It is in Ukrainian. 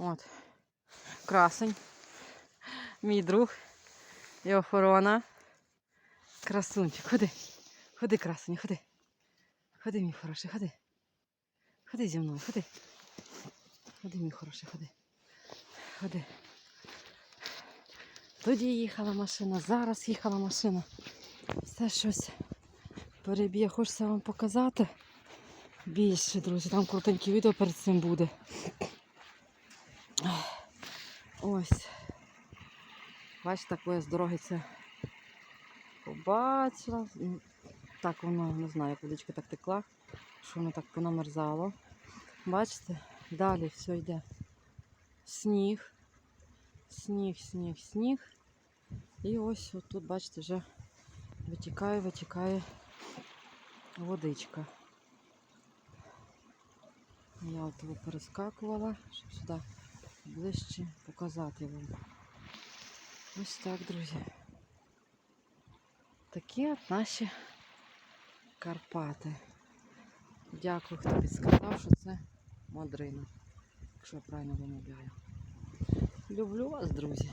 От. Красень. Мій друг і охорона. Красунчик, ходи. Ходи, красень, ходи. Ходи, мій хороший, ходи. Ходи зі мною, ходи. Ходи, мій хороший, ходи. Ходи. Тоді їхала машина, зараз їхала машина. Все щось переб'є. Хочеться вам показати більше, друзі. Там коротеньке відео перед цим буде. Ось. Бачите, таке я з дороги це побачила. Так воно, не знаю, як водичка так текла, що воно так понамерзало. Бачите? Далі все йде. Сніг. Сніг, сніг, сніг. І ось тут, бачите, вже витікає, витікає водичка. Я от перескакувала, щоб сюди ближче показати вам. Ось так, друзі. Такі от наші Карпати. Дякую, хто підсказав, що це Мадрина, Якщо я правильно вимовляю. Люблю вас, друзі.